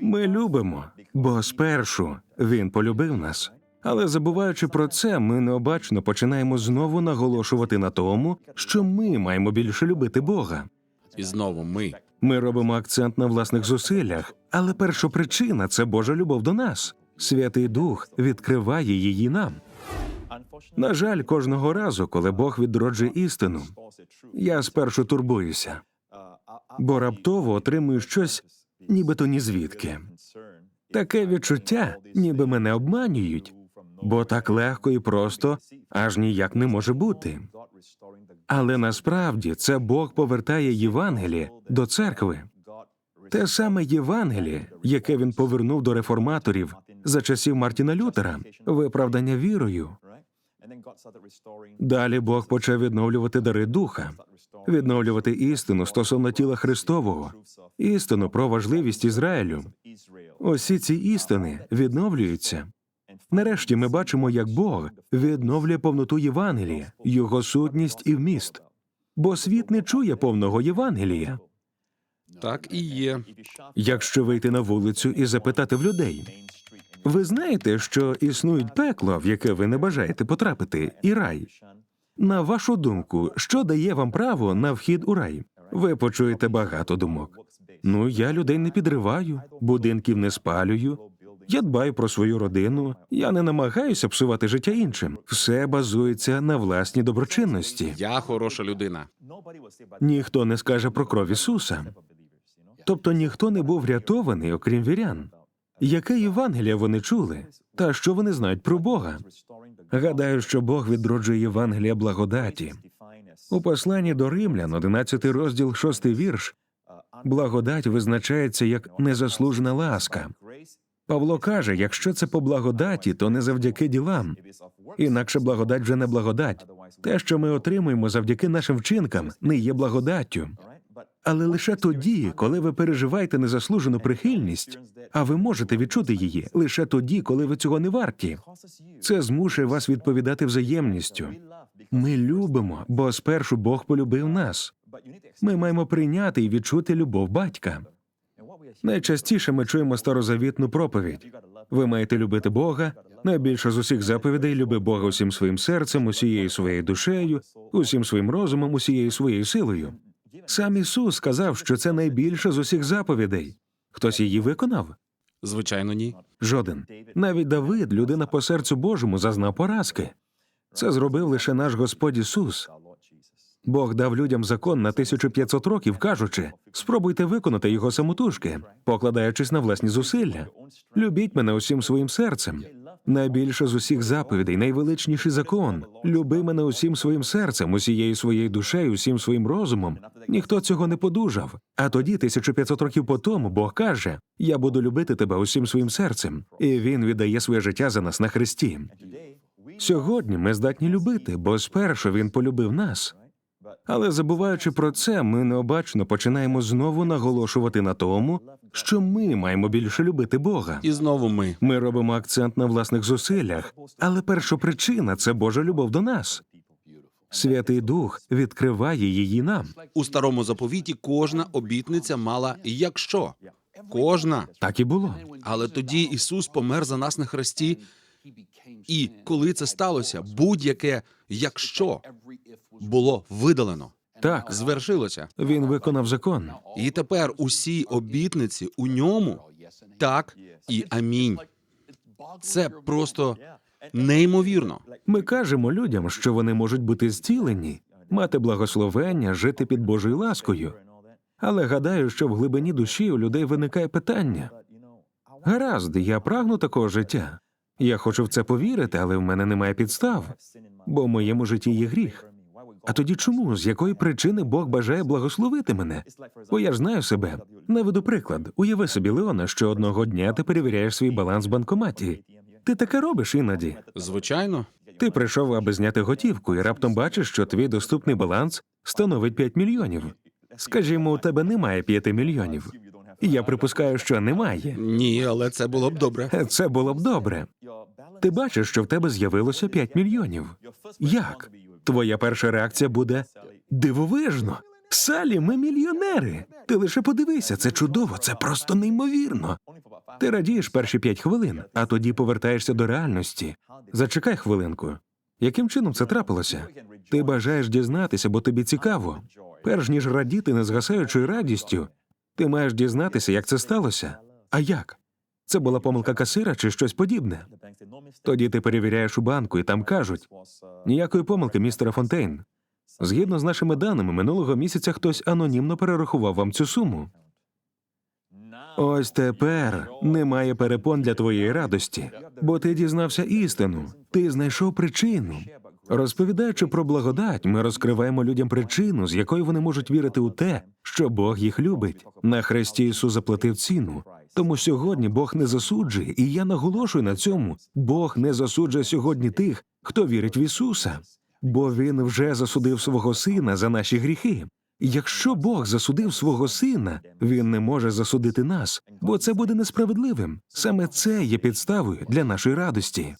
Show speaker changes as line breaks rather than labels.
Ми любимо, бо спершу він полюбив нас. Але забуваючи про це, ми необачно починаємо знову наголошувати на тому, що ми маємо більше любити Бога.
І знову ми.
Ми робимо акцент на власних зусиллях, але першопричина це Божа любов до нас. Святий Дух відкриває її нам. На жаль, кожного разу, коли Бог відроджує істину, я спершу турбуюся, бо раптово отримую щось, нібито ні звідки. Таке відчуття, ніби мене обманюють, бо так легко і просто аж ніяк не може бути. Але насправді це Бог повертає Євангеліє до церкви. Те саме Євангеліє, яке він повернув до реформаторів за часів Мартіна Лютера, виправдання вірою. Далі Бог почав відновлювати дари духа, відновлювати істину стосовно тіла Христового, істину про важливість Ізраїлю. Усі ці істини відновлюються. Нарешті ми бачимо, як Бог відновлює повноту Євангелія, його сутність і вміст. Бо світ не чує повного Євангелія.
Так і є.
Якщо вийти на вулицю і запитати в людей, ви знаєте, що існують пекло, в яке ви не бажаєте потрапити, і рай. На вашу думку, що дає вам право на вхід у рай? Ви почуєте багато думок. Ну, я людей не підриваю, будинків не спалюю. Я дбаю про свою родину, я не намагаюся псувати життя іншим. Все базується на власній доброчинності.
Я хороша людина.
Ніхто не скаже про кров Ісуса. Тобто ніхто не був врятований, окрім вірян. Яке Євангелія вони чули, та що вони знають про Бога? Гадаю, що Бог відроджує Євангелія благодаті. У посланні до римлян, 11 розділ, 6 вірш, благодать визначається як незаслужена ласка. Павло каже: якщо це по благодаті, то не завдяки ділам. Інакше благодать вже не благодать. Те, що ми отримуємо завдяки нашим вчинкам, не є благодаттю. Але лише тоді, коли ви переживаєте незаслужену прихильність, а ви можете відчути її лише тоді, коли ви цього не варті. Це змушує вас відповідати взаємністю. Ми любимо, бо спершу Бог полюбив нас. Ми маємо прийняти і відчути любов батька. Найчастіше ми чуємо старозавітну проповідь. Ви маєте любити Бога. Найбільше з усіх заповідей люби Бога усім своїм серцем, усією своєю душею, усім своїм розумом, усією своєю силою. Сам Ісус сказав, що це найбільше з усіх заповідей. Хтось її виконав?
Звичайно, ні.
Жоден. Навіть Давид, людина по серцю Божому, зазнав поразки. Це зробив лише наш Господь Ісус. Бог дав людям закон на 1500 років, кажучи: спробуйте виконати його самотужки, покладаючись на власні зусилля. Любіть мене усім своїм серцем. Найбільше з усіх заповідей, найвеличніший закон. Люби мене усім своїм серцем, усією своєю душею, усім своїм розумом. Ніхто цього не подужав. А тоді, 1500 років по тому, Бог каже: Я буду любити тебе усім своїм серцем, і він віддає своє життя за нас на хресті. Сьогодні ми здатні любити, бо спершу він полюбив нас. Але забуваючи про це, ми необачно починаємо знову наголошувати на тому, що ми маємо більше любити Бога.
І знову ми.
Ми робимо акцент на власних зусиллях, але першопричина це Божа любов до нас. Святий Дух відкриває її нам.
У старому заповіті кожна обітниця мала якщо. Кожна.
Так і було.
Але тоді Ісус помер за нас на хресті. І коли це сталося, будь-яке якщо було видалено,
Так,
звершилося.
він виконав закон.
І тепер усі обітниці у ньому так і амінь. Це просто неймовірно.
Ми кажемо людям, що вони можуть бути зцілені, мати благословення, жити під Божою ласкою. Але гадаю, що в глибині душі у людей виникає питання: гаразд, я прагну такого життя. Я хочу в це повірити, але в мене немає підстав, бо в моєму житті є гріх. А тоді чому? З якої причини Бог бажає благословити мене? Бо я ж знаю себе. Наведу приклад. Уяви собі, Леона, що одного дня ти перевіряєш свій баланс в банкоматі. Ти таке робиш іноді.
Звичайно,
Ти прийшов, аби зняти готівку, і раптом бачиш, що твій доступний баланс становить 5 мільйонів. Скажімо, у тебе немає 5 мільйонів. Я припускаю, що немає.
ні, але це було б добре.
Це було б добре. Ти бачиш, що в тебе з'явилося 5 мільйонів. Як? Твоя перша реакція буде дивовижно. Салі, ми мільйонери. Ти лише подивися, це чудово, це просто неймовірно. Ти радієш перші п'ять хвилин, а тоді повертаєшся до реальності. Зачекай хвилинку. Яким чином це трапилося? Ти бажаєш дізнатися, бо тобі цікаво. Перш ніж радіти незгасаючою радістю, ти маєш дізнатися, як це сталося. А як? Це була помилка касира чи щось подібне? Тоді ти перевіряєш у банку, і там кажуть: ніякої помилки, містера Фонтейн. Згідно з нашими даними, минулого місяця хтось анонімно перерахував вам цю суму. Ось тепер немає перепон для твоєї радості, бо ти дізнався істину, ти знайшов причину. Розповідаючи про благодать, ми розкриваємо людям причину, з якою вони можуть вірити у те, що Бог їх любить. На хресті Ісус заплатив ціну. Тому сьогодні Бог не засуджує, і я наголошую на цьому: Бог не засуджує сьогодні тих, хто вірить в Ісуса, бо Він вже засудив свого сина за наші гріхи. Якщо Бог засудив свого сина, він не може засудити нас, бо це буде несправедливим. Саме це є підставою для нашої радості.